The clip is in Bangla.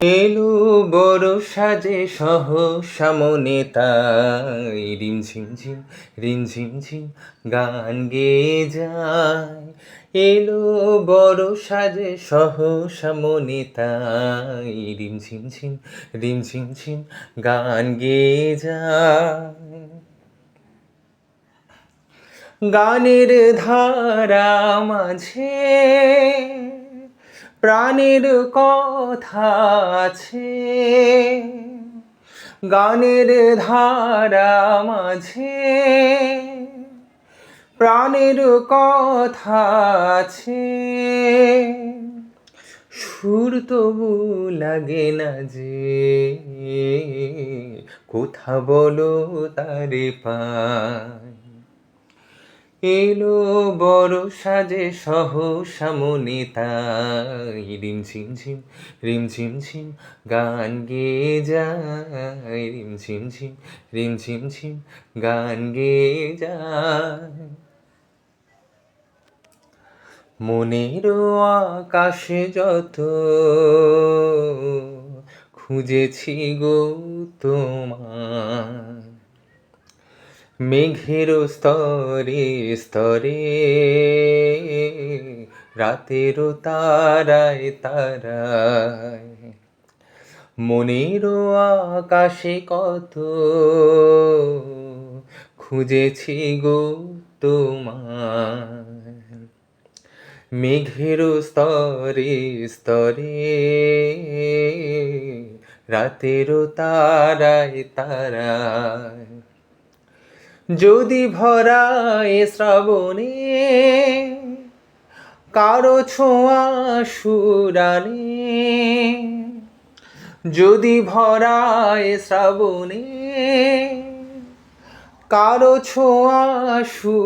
এলো বড় সাজে সহ সামনে তাই রিম ঝিম ঝিম, রিম ঝিম গান গেয়ে যায়। এলো বড় সাজে সহ সামনে তাই রিম ঝিম ঝিম, রিম ঝিম ঝিম গান গেয়ে যায়। গানের ধারা মাঝে প্রাণের কথা আছে, গানের ধারা মাঝে, প্রাণের কথা আছে। সুর তবু লাগে না যে, কোথা বলো তারে পায়। এলো বড় সাজে সহ সামনে তাই। রিম ঝিম ঝিম রিম ঝিম ঝিম গান গে যায়। রিম ঝিম ঝিম রিম ঝিম ঝিম গান গে যায়। মনের আকাশে যত খুঁজেছি গো তোমার মেঘের স্তরে স্তরে। রাতেরও তারায় তারায়। মনের আকাশে কত খুঁজেছি গো তোমার মেঘের স্তরে স্তরে। রাতেরও তারায় তারায়। যদি ভরায় শ্রাবণে কারও ছোঁয়া সুরানে যদি ভরায় শ্রাবণে কারও ছোঁয়া সু